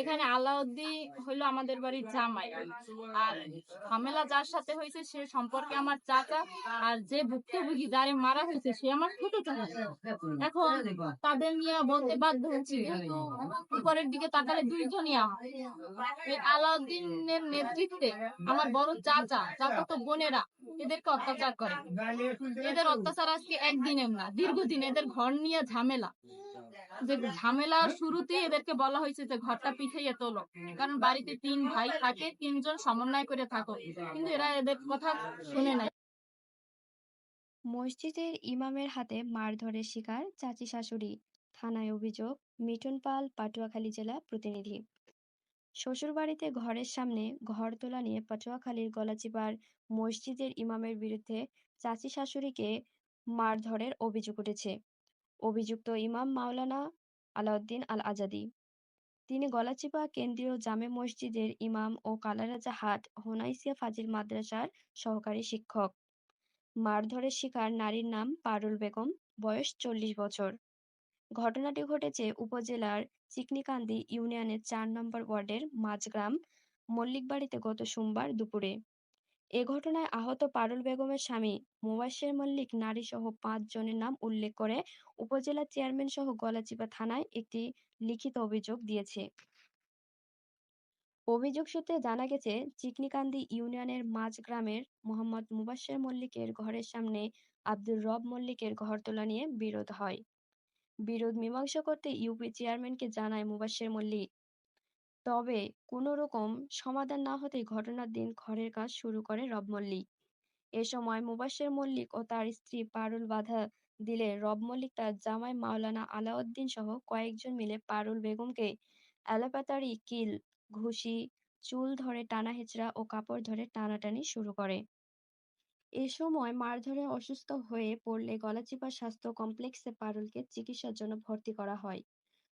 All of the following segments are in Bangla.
এখানে আলাউদ্দিন হইল আমাদের বাড়ির জামাই। আর ঝামেলা যার সাথে হয়েছে, সে সম্পর্কে আমার চাচা আর যে ভুক্তভোগী যারে মারা হয়েছে, সে আমার ছোট চাচা। এখন তাদের নিয়ে বলতে বাধ্য হচ্ছি উপরের দিকে তাকালে দুইজনই আমার আলাউদ্দিনের নেতৃত্বে আমার বড় চাচা চাচাতো বোনেরা, এদেরকে অত্যাচার করে। এদের অত্যাচার আজকে একদিনের না, দীর্ঘদিন এদের ঘর নিয়ে ঝামেলা। যে ঝামেলার শুরুতেই এদেরকে বলা হয়েছে যে ঘরটা পিছাইয়ে তোলো। কারণ বাড়িতে তিন ভাই থাকে, তিনজন সমন্বয় করে থাকো। কিন্তু এরা এদের কথা শুনে নাই। মসজিদের ইমামের হাতে মারধরের শিকার চাচি শাশুড়ি। থানায় অভিযোগ, মিঠুন পাল, পাটুয়াখালী জেলা প্রতিনিধি। শ্বশুরবাড়িতে ঘরের সামনে ঘর তোলা নিয়ে পাটুয়াখালীর গলাচিপার মসজিদের ইমামের বিরুদ্ধে চাচি শাশুড়িকে মারধরের অভিযোগ উঠেছে। অভিযুক্ত ইমাম মাওলানা আলাউদ্দিন আল আজাদি তিনি গলাচিপা কেন্দ্রীয় জামে মসজিদের ইমাম ও কালারাজা হাট হোনাইসিয়া ফাজিল মাদ্রাসার সহকারী শিক্ষক। মারধরের শিকার নারীর নাম পারুল বেগম, বয়স চল্লিশ বছর। ঘটনাটি ঘটেছে উপজেলার চিকনিকান্দি ইউনিয়নের চার নম্বর ওয়ার্ডের মাঝগ্রাম মল্লিকবাড়িতে গত সোমবার দুপুরে। এ ঘটনায় আহত পারুল বেগমের স্বামী মোবাশ্বের মল্লিক নারী সহ পাঁচ জনের নাম উল্লেখ করে উপজেলা চেয়ারম্যান সহ গলাচিপা থানায় একটি লিখিত অভিযোগ দিয়েছে। অভিযোগ সূত্রে জানা গেছে, চিকনিকান্দি ইউনিয়নের মাঝ গ্রামের মোহাম্মদ মুবাশ্বের মল্লিকের ঘরের সামনে আব্দুর রব মল্লিকের ঘর তোলা নিয়ে বিরোধ হয়। বিরোধ মীমাংসা করতে ইউপি চেয়ারম্যানকে জানায় মুবাশ্বের মল্লিক। তবে কোনো রকম সমাধান না হতেই ঘটনার দিন ঘরের কাজ শুরু করে রব মল্লিক। এ সময় মুবাশ্বের মল্লিক ও তার স্ত্রী পারুল বাধা দিলে রব মল্লিক তার জামাই মাওলানা আলাউদ্দিন সহ কয়েকজন মিলে পারুল বেগমকে এলোপাতাড়ি কিল, ঘুষি, চুল ধরে টানা হেঁচড়া ও কাপড় ধরে টানাটানি শুরু করে। এ সময় মারধরে অসুস্থ হয়ে পড়লে গলাচিপা স্বাস্থ্য কমপ্লেক্সে পারুলকে চিকিৎসার জন্য ভর্তি করা হয়।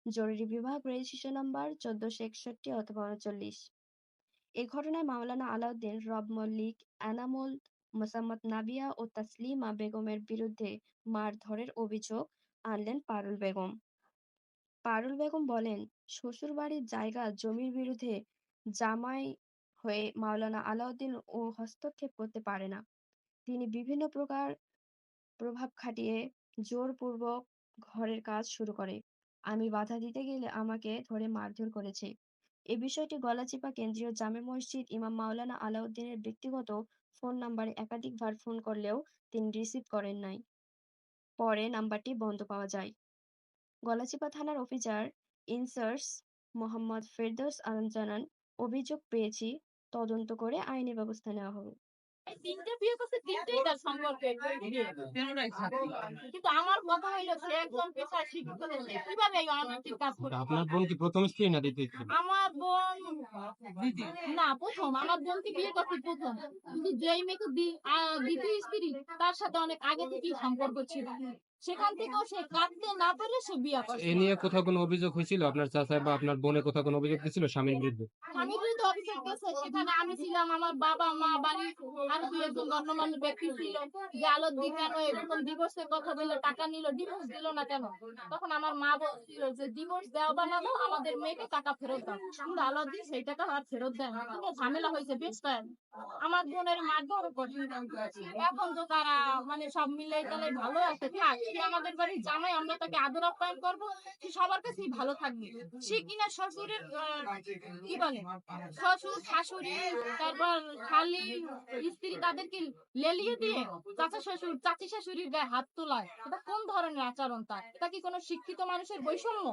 জরুরি বিভাগ রেজিস্ট্রেশন নাম্বার চোদ্দশো একষট্টি অথবা উনচল্লিশ। এ ঘটনায় মাওলানা আলাউদ্দিন, রব মল্লিক, এনামুল, মোসাম্মদ নাবিয়া ও তাসলিমা বেগমের বিরুদ্ধে মারধরের অভিযোগ আনলেন পারুল বেগম। পারুল বেগম বলেন, শ্বশুরবাড়ির জায়গা জমির বিরুদ্ধে জামাই হয়ে মাওলানা আলাউদ্দিন ও হস্তক্ষেপ করতে পারে না। তিনি বিভিন্ন প্রকার প্রভাব খাটিয়ে জোরপূর্বক ঘরের কাজ শুরু করে। আমি বাধা দিতে গেলে আমাকে ধরে মারধর করেছে। এ বিষয়টি গলাচিপা কেন্দ্রীয় জামে মসজিদ ইমাম মাওলানা আলাউদ্দিনের ব্যক্তিগত ফোন নাম্বারে একাধিকবার ফোন করলেও তিনি রিসিভ করেন নাই। পরে নাম্বারটি বন্ধ পাওয়া যায়। গলাচিপা থানার officer in charge Mohammad Ferdous Alam জানান, অভিযোগ পেয়েছি, তদন্ত করে আইনি ব্যবস্থা নেওয়া হবে। তিনটে বিয়ে করছে তিনটেই তার সম্পর্কে কিন্তু আমার কথা হইল সে একজন পেশায় শিক্ষিত কীভাবে এই অনৈতিক কাজ করতে আপনার বোন কি প্রথম স্ত্রী না দ্বিতীয় স্ত্রী? আমার বোন না প্রথম। আমার বোন কি বিয়ে করতে প্রথম। কিন্তু যেই মেয়েকে দ্বিতীয় স্ত্রী তার সাথে অনেক আগে থেকেই সম্পর্ক ছিল। সেখান থেকেও সে কাটতে না পেরে সে বিয়ে করছে। এ নিয়ে কোথাও কোনো অভিযোগ হয়েছিল? আপনার চাচা বা আপনার বোনে কোথাও কোনো অভিযোগ দিয়েছিল স্বামীর বিরুদ্ধে? কিন্তু অফিসে গেছে সেখানে আমি ছিলাম আমার বাবা মা বাড়ি আর দু একজন গণ্যমান্য ব্যক্তি ছিল। যে আলোর দিন কেন এরকম ডিভোর্সের কথা বলে টাকা নিল ডিভোর্স দিল না কেন? তখন আমার মা বলছিল যে ডিভোর্স দেওয়া বা না দাও আমাদের মেয়েকে টাকা ফেরত দাও। কিন্তু আলোর সেই টাকা আর ফেরত দেয় না। ঝামেলা হয়েছে বেশ কয়েক। আমার বোনের মারধর করে এখন তো তারা মানে সব মিলে গেলে ভালো আছে থাক। সে আমাদের বাড়ি আমরা তাকে আদর আপ্যায়ন করব, সে সবার কাছেই ভালো থাকবে। সে কিনা শ্বশুরের কি বলে, শ্বশুর, শাশুড়ি, তারপর খালি স্ত্রী তাদেরকে লেলিয়ে দিয়ে চাচা শ্বশুর, চাচি শাশুড়ির গায়ে হাত তোলায়। এটা কোন ধরনের আচরণ তার? এটা কি কোনো শিক্ষিত মানুষের বৈষম্য?